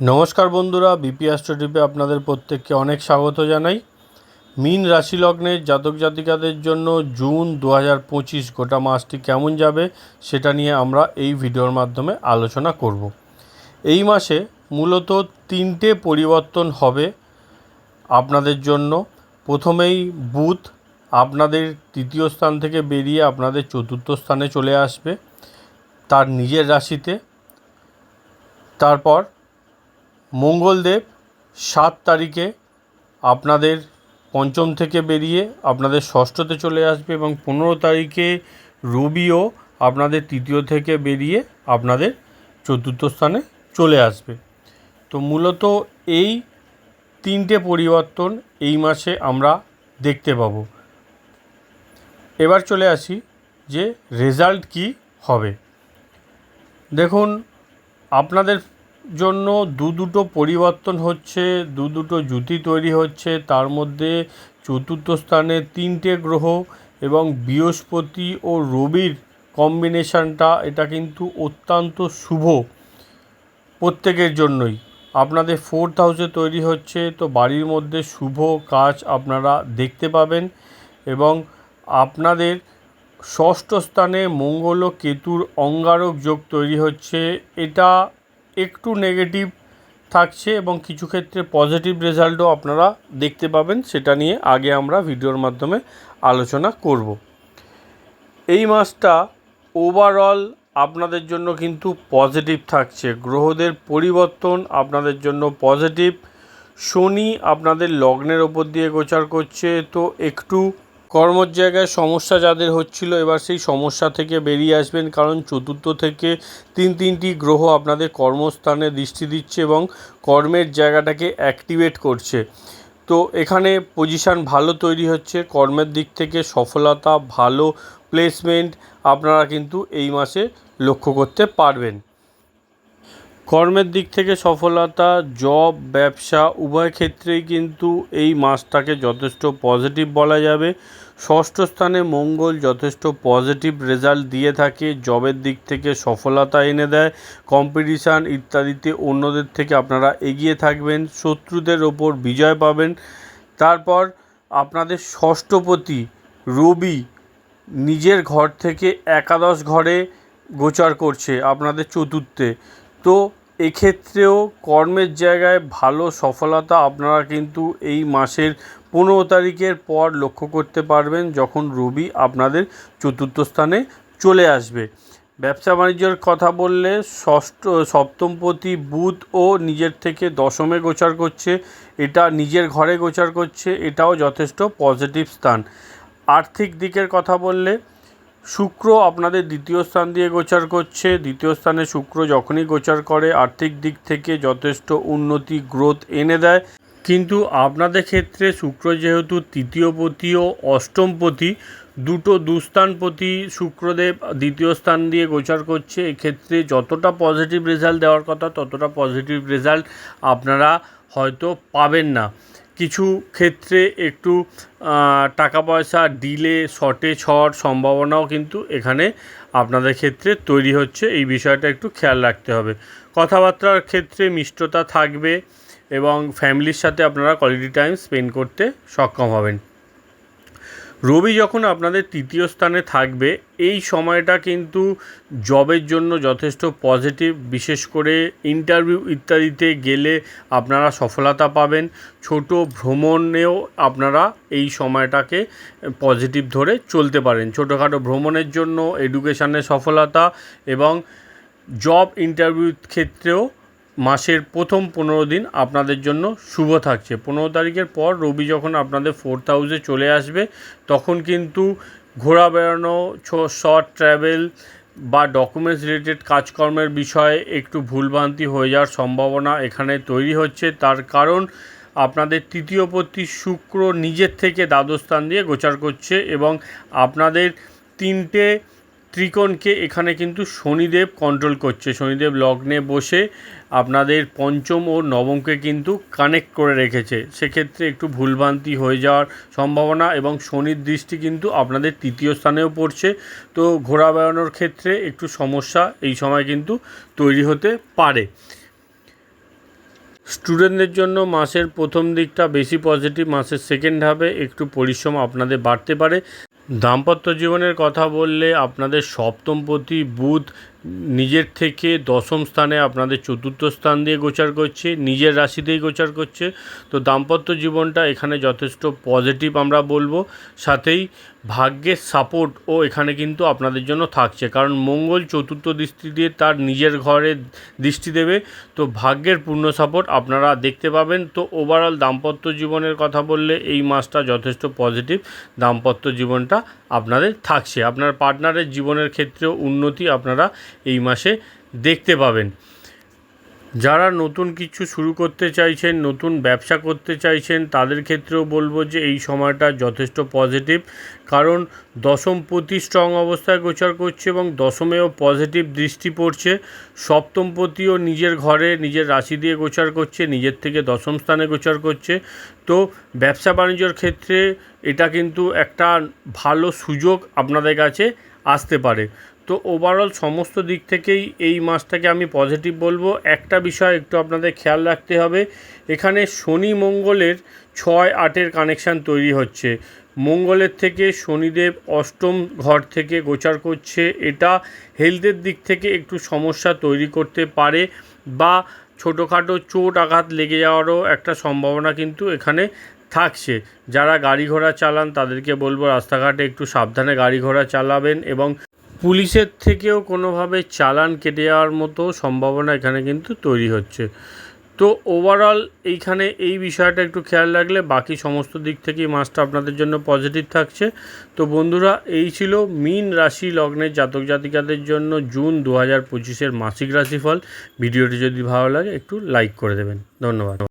নমস্কার বন্ধুরা বিপি অ্যাস্ট্রোটিপে আপনাদের প্রত্যেককে অনেক স্বাগত জানাই। মিন রাশি লগ্নের জাতক জাতিকাদের জন্য জুন দু পঁচিশ গোটা মাসটি কেমন যাবে সেটা নিয়ে আমরা এই ভিডিওর মাধ্যমে আলোচনা করব। এই মাসে মূলত তিনটে পরিবর্তন হবে আপনাদের জন্য। প্রথমেই বুথ আপনাদের তৃতীয় স্থান থেকে বেরিয়ে আপনাদের চতুর্থ স্থানে চলে আসবে তার নিজের রাশিতে। তারপর মঙ্গলদেব, সাত তারিখে আপনাদের পঞ্চম থেকে বেরিয়ে আপনাদের ষষ্ঠতে চলে আসবে এবং পনেরো তারিখে রবিও আপনাদের তৃতীয় থেকে বেরিয়ে আপনাদের চতুর্থ স্থানে চলে আসবে। তো মূলত এই তিনটে পরিবর্তন এই মাসে আমরা দেখতে পাবো। এবার চলে আসি যে রেজাল্ট কি হবে। দেখুন, আপনাদের জন্য দু দুটো পরিবর্তন হচ্ছে, দু দুটো জুতি তৈরি হচ্ছে। তার মধ্যে চতুর্থ স্থানে তিনটে গ্রহ এবং বৃহস্পতি ও রবির কম্বিনেশানটা, এটা কিন্তু অত্যন্ত শুভ প্রত্যেকের জন্যই। আপনাদের ফোর্থ হাউসে তৈরি হচ্ছে, তো বাড়ির মধ্যে শুভ কাজ আপনারা দেখতে পাবেন এবং আপনাদের ষষ্ঠ স্থানে মঙ্গল ও কেতুর অঙ্গারক যোগ তৈরি হচ্ছে। এটা একটু নেগেটিভ থাকছে এবং কিছু ক্ষেত্রে পজিটিভ রেজাল্টও আপনারা দেখতে পাবেন, সেটা নিয়ে আগে আমরা ভিডিওর মাধ্যমে আলোচনা করব। এই মাসটা ওভারঅল আপনাদের জন্য কিন্তু পজিটিভ থাকছে। গ্রহদের পরিবর্তন আপনাদের জন্য পজিটিভ শনি আপনাদের লগ্নের ওপর দিয়ে গোচার করছে, তো একটু কর্মর জায়গায় সমস্যা যাদের হচ্ছিল, এবার সেই সমস্যা থেকে বেরিয়ে আসবেন। কারণ চতুর্থ থেকে তিন তিনটি গ্রহ আপনাদের কর্মস্থানে দৃষ্টি দিচ্ছে এবং কর্মের জায়গাটাকে অ্যাক্টিভেট করছে। তো এখানে পজিশান ভালো তৈরি হচ্ছে। কর্মের দিক থেকে সফলতা, ভালো প্লেসমেন্ট আপনারা কিন্তু এই মাসে লক্ষ্য করতে পারবেন। কর্মের দিক থেকে সফলতা, জব, ব্যবসা, উভয় ক্ষেত্রেই কিন্তু এই মাসটাকে যথেষ্ট পজিটিভ বলা যাবে। ষষ্ঠ স্থানে মঙ্গল যথেষ্ট পজিটিভ রেজাল্ট দিয়ে থাকে, জবের দিক থেকে সফলতা এনে দেয় কম্পিটিশান ইত্যাদিতে অন্যদের থেকে আপনারা এগিয়ে থাকবেন, শত্রুদের ওপর বিজয় পাবেন। তারপর আপনাদের ষষ্ঠপতি রবি নিজের ঘর থেকে একাদশ ঘরে গোচার করছে আপনাদের চতুর্থে। তো এক্ষেত্রেও কর্মের জায়গায় ভালো সফলতা আপনারা কিন্তু এই মাসের পনেরো তারিখের পর লক্ষ্য করতে পারবেন যখন রবি আপনাদের চতুর্থ স্থানে চলে আসবে। ব্যবসা বাণিজ্যের কথা বললে ষষ্ঠ, সপ্তমপতি বুধ ও নিজের থেকে দশমে গোচার করছে। এটা নিজের ঘরে গোচার করছে। এটাও যথেষ্ট পজিটিভ স্থান। আর্থিক দিকের কথা বললে শুক্র আপনাদের দ্বিতীয় স্থান দিয়ে গোচার করছে। দ্বিতীয় স্থানে শুক্র যখনই গোচার করে, আর্থিক দিক থেকে যথেষ্ট উন্নতি গ্রোথ এনে দেয়। কিন্তু আপনাদের ক্ষেত্রে শুক্র যেহেতু তৃতীয়পতি ও অষ্টমপতি দুটো দুস্থানপতি শুক্রদেব দ্বিতীয় স্থান দিয়ে গোচার করছে। এক্ষেত্রে যতটা পজিটিভ রেজাল্ট দেওয়ার কথা, ততটা পজিটিভ রেজাল্ট আপনারা হয়তো পাবেন না। কিছু ক্ষেত্রে একটু টাকা পয়সা ডিলে শর্টেজ হওয়ার সম্ভাবনাও কিন্তু এখানে আপনাদের ক্ষেত্রে তৈরি হচ্ছে। এই বিষয়টা একটু খেয়াল রাখতে হবে। কথাবার্তার ক্ষেত্রে মিষ্টতা থাকবে এবং ফ্যামিলির সাথে আপনারা কোয়ালিটি টাইম স্পেন্ড করতে সক্ষম হবেন। রবি যখন আপনাদের তৃতীয় স্থানে থাকবে, এই সময়টা কিন্তু জবের জন্য যথেষ্ট পজিটিভ বিশেষ করে ইন্টারভিউ ইত্যাদিতে গেলে আপনারা সফলতা পাবেন। ছোট ভ্রমণেও আপনারা এই সময়টাকে পজিটিভ ধরে চলতে পারেন। ছোটোখাটো ভ্রমণের জন্য এডুকেশানে সফলতা এবং জব ইন্টারভিউর ক্ষেত্রেও মাসের প্রথম পনেরো দিন আপনাদের জন্য শুভ থাকছে। পনেরো তারিখের পর রবি যখন আপনাদের ফোর্থ হাউসে চলে আসবে, তখন কিন্তু ঘোরা বেড়ানো শর্ট ট্র্যাভেল বা ডকুমেন্টস রিলেটেড কাজকর্মের বিষয়ে একটু ভুলভ্রান্তি হয়ে যাওয়ার সম্ভাবনা এখানে তৈরি হচ্ছে। তার কারণ আপনাদের তৃতীয় তৃতীয়পতি শুক্র নিজের থেকে দ্বাদস্থান দিয়ে গোচার করছে এবং আপনাদের তিনটে ত্রিকোণকে এখানে কিন্তু শনিদেব কন্ট্রোল করছে। শনিদেব লগ্নে বসে আপনাদের পঞ্চম ও নবমকে কিন্তু কানেক্ট করে রেখেছে। সেক্ষেত্রে একটু ভুলভ্রান্তি হয়ে যাওয়ার সম্ভাবনা এবং শনির দৃষ্টি কিন্তু আপনাদের তৃতীয় স্থানেও পড়ছে। তো ঘোরা বেড়ানোর ক্ষেত্রে একটু সমস্যা এই সময় কিন্তু তৈরি হতে পারে। স্টুডেন্টদের জন্য মাসের প্রথম দিকটা বেশি পজিটিভ মাসের সেকেন্ড হাফে একটু পরিশ্রম আপনাদের বাড়তে পারে। দাম্পত্য জীবনের কথা বললে আপনাদের সপ্তমপতি বুধ নিজের থেকে দশম স্থানে আপনাদের চতুর্থ স্থান দিয়ে গোচার করছে, নিজের রাশিতেই গোচার করছে। তো দাম্পত্য জীবনটা এখানে যথেষ্ট পজিটিভ আমরা বলব। সাথেই ভাগ্যের সাপোর্ট ও এখানে কিন্তু আপনাদের জন্য থাকছে। কারণ মঙ্গল চতুর্থ দৃষ্টি দিয়ে তার নিজের ঘরে দৃষ্টি দেবে। তো ভাগ্যের পূর্ণ সাপোর্ট আপনারা দেখতে পাবেন। তো ওভারঅল দাম্পত্য জীবনের কথা বললে এই মাসটা যথেষ্ট পজিটিভ দাম্পত্য জীবনটা আপনাদের থাকছে। আপনার পার্টনারের জীবনের ক্ষেত্রেও উন্নতি আপনারা এই মাসে দেখতে পাবেন। যারা নতুন কিছু শুরু করতে চাইছেন, নতুন ব্যবসা করতে চাইছেন, তাদের ক্ষেত্রেও বলব যে এই সময়টা যথেষ্ট পজিটিভ। কারণ দশম প্রতি স্ট্রং অবস্থায় গোচর করছে এবং দশমেও পজিটিভ দৃষ্টি পড়ছে। সপ্তমপতিও নিজের ঘরে নিজের রাশি দিয়ে গোচর করছে, নিজের থেকে দশম স্থানে গোচর করছে। তো ব্যবসা বাণিজ্যর ক্ষেত্রে এটা কিন্তু একটা ভালো সুযোগ আপনাদের কাছে আসতে পারে। তো ওভারঅল সমস্ত দিক থেকেই এই মাসটাকে আমি পজিটিভ বলব। একটা বিষয় একটু আপনাদের খেয়াল রাখতে হবে, এখানে শনি মঙ্গলের ছয় আটের কানেকশান তৈরি হচ্ছে। মঙ্গলের থেকে শনিদেব অষ্টম ঘর থেকে গোচার করছে, এটা হেলথের দিক থেকে একটু সমস্যা তৈরি করতে পারে বা ছোটোখাটো চোট আঘাত লেগে যাওয়ারও একটা সম্ভাবনা কিন্তু এখানে থাকছে। যারা গাড়ি ঘোড়া চালান তাদেরকে বলব রাস্তাঘাটে একটু সাবধানে গাড়ি ঘোড়া চালাবেন এবং পুলিশের থেকেও কোনোভাবে চালান কেটে যাওয়ার মতো সম্ভাবনা এখানে কিন্তু তৈরি হচ্ছে। তো ওভারঅল এইখানে এই বিষয়টা একটু খেয়াল রাখলে বাকি সমস্ত দিক থেকেই মাসটা আপনাদের জন্য পজিটিভ থাকছে। তো বন্ধুরা, এই ছিল মিন রাশি লগ্নের জাতক জাতিকাদের জন্য জুন দু হাজার পঁচিশের মাসিক রাশিফল। ভিডিওটি যদি ভালো লাগে, একটু লাইক করে দেবেন। ধন্যবাদ।